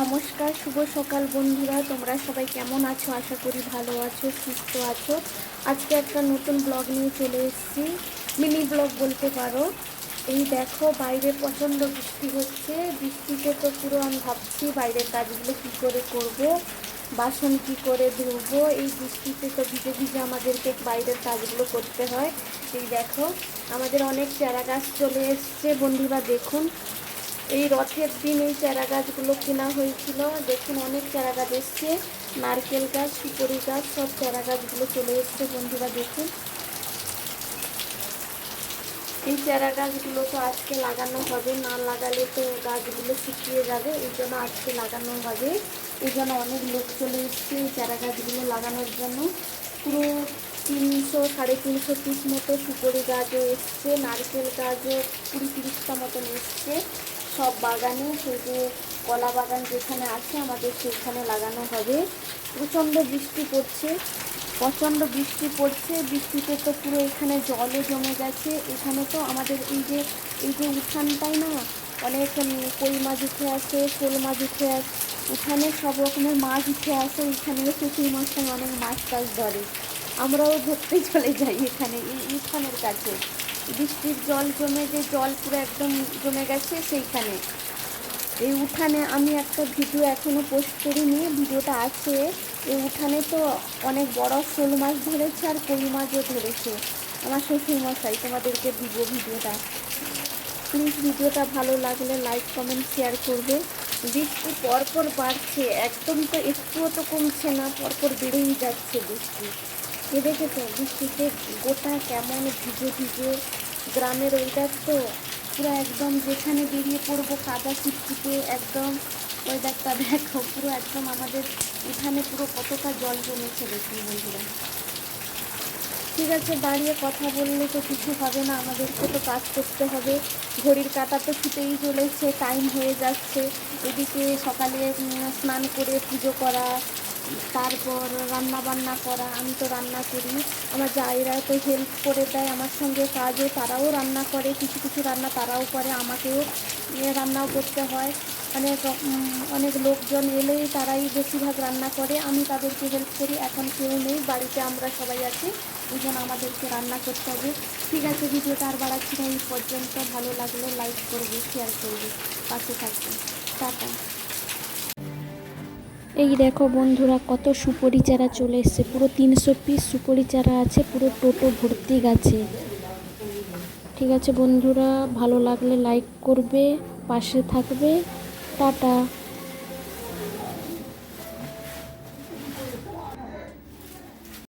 নমস্কার, শুভ সকাল বন্ধুরা। তোমরা সবাই কেমন আছো? আশা করি ভালো আছো, সুস্থ আছো। আজকে একটা নতুন ব্লগ নিয়ে চলে এসেছি। মিনি ব্লগ বলতে পারো। এই দেখো, বাইরে প্রচণ্ড বৃষ্টি হচ্ছে। বৃষ্টিতে তো পুরো আমি ভাবছি বাইরের কাজগুলো কী করে করব, বাসন কী করে ধুবো। এই বৃষ্টিতে তো ভিজে ভিজে আমাদেরকে বাইরের কাজগুলো করতে হয়। এই দেখো, আমাদের অনেক চারা গাছ চলে এসছে। বন্ধুরা দেখুন এই রথের দিন এই চারা গাছগুলো কেনা হয়েছিল। দেখুন অনেক চারা গাছ এসছে। নারকেল গাছ সুপারি গাছ, সব চারা গাছগুলো চলে এসছে বন্ধুরা, দেখুন। এই চারা গাছগুলো তো আজকে লাগানো হবে, না লাগালে তো গাছগুলো শুকিয়ে যাবে, এই জন্য আজকে লাগানো হবে। এই জন্য অনেক লোক চলে এসছে এই চারা গাছগুলো লাগানোর জন্য। পুরো তিনশো, সাড়ে তিনশো পিস মতো সুপারি গাছও এসছে, নারকেল গাছও কুড়ি তিরিশটা মতন এসছে। সব বাগানে, সেই যে কলা বাগান যেখানে আছে, আমাদের সেখানে লাগানো হবে। প্রচণ্ড বৃষ্টি পড়ছে, প্রচণ্ড বৃষ্টি পড়ছে। বৃষ্টিতে তো পুরো এখানে জলও জমে গেছে। এখানে তো আমাদের এই যে এই যে উঠানটাই না, অনেক কই মাছ উঠে আসে, শোল মাছ উঠে আসে, উঠানে সব রকমের মাছ উঠে আসে। এসে সেই মাছটাই অনেক মাছ টাছ ধরে। আমরাও ধরতে চলে যাই এখানে, এই উঠানের কাছে। বৃষ্টির জল জমে যে জল পুরো একদম জমে গেছে সেইখানে। এই উঠানে আমি একটা ভিডিও এখনও পোস্ট করিনি, ভিডিওটা আছে। এই উঠানে তো অনেক বড় শোল মাছ ধরেছে আর কই মাছও ধরেছে। আমার শ্বশুর মশাই তোমাদেরকে দিব ভিডিওটা। প্লিজ ভিডিওটা ভালো লাগলে লাইক কমেন্ট শেয়ার করবে। বৃষ্টি পরপর বাড়ছে, একদম তো একটুও তো কমছে না, পরপর বেড়েই যাচ্ছে বৃষ্টি। এ দেখেছ বৃষ্টিতে গোটা কেমন ভিজে ভিজে গ্রামের ওইটার তো। পুরো একদম যেখানে বেরিয়ে পড়ব কাদা চিটচিটে একদম ওয়েদারটা দেখো, পুরো একদম আমাদের এখানে পুরো কতটা জল জমেছে দেখুন বন্ধুরা। ঠিক আছে, দাঁড়িয়ে কথা বললে তো কিছু হবে না, আমাদেরকে তো কাজ করতে হবে। ঘড়ির কাঁটা তো ছুটেই চলেছে টাইম হয়ে যাচ্ছে। এদিকে সকালে স্নান করে পুজো করা তারপর রান্না বান্না করা, আমি তো রান্না করি। আমার জায়েরা তো হেল্প করে দেয় আমার সঙ্গে কাজে, তারাও রান্না করে, কিছু কিছু রান্না তারাও করে, আমাকেও রান্নাও করতে হয়। অনেক অনেক লোকজন এলেই তারাই বেশিরভাগ রান্না করে, আমি তাদেরকে হেল্প করি। এখন কেউ নেই, বাড়িতে আমরা সবাই আছি এই জন্য আমাদেরকে রান্না করতে হবে। ঠিক আছে, ভিডিওটা আর বাড়াচ্ছি না, এই পর্যন্ত। ভালো লাগলে লাইক করবে শেয়ার করবে, পাশে থাকবে টাটা। এই দেখো বন্ধুরা, কত সুপরি চারা চলে এসছে। পুরো তিনশো পিস সুপরি চারা আছে, পুরো টোটো ভর্তি গাছে। ঠিক আছে বন্ধুরা, ভালো লাগলে লাইক করবে, পাশে থাকবে। টাটা।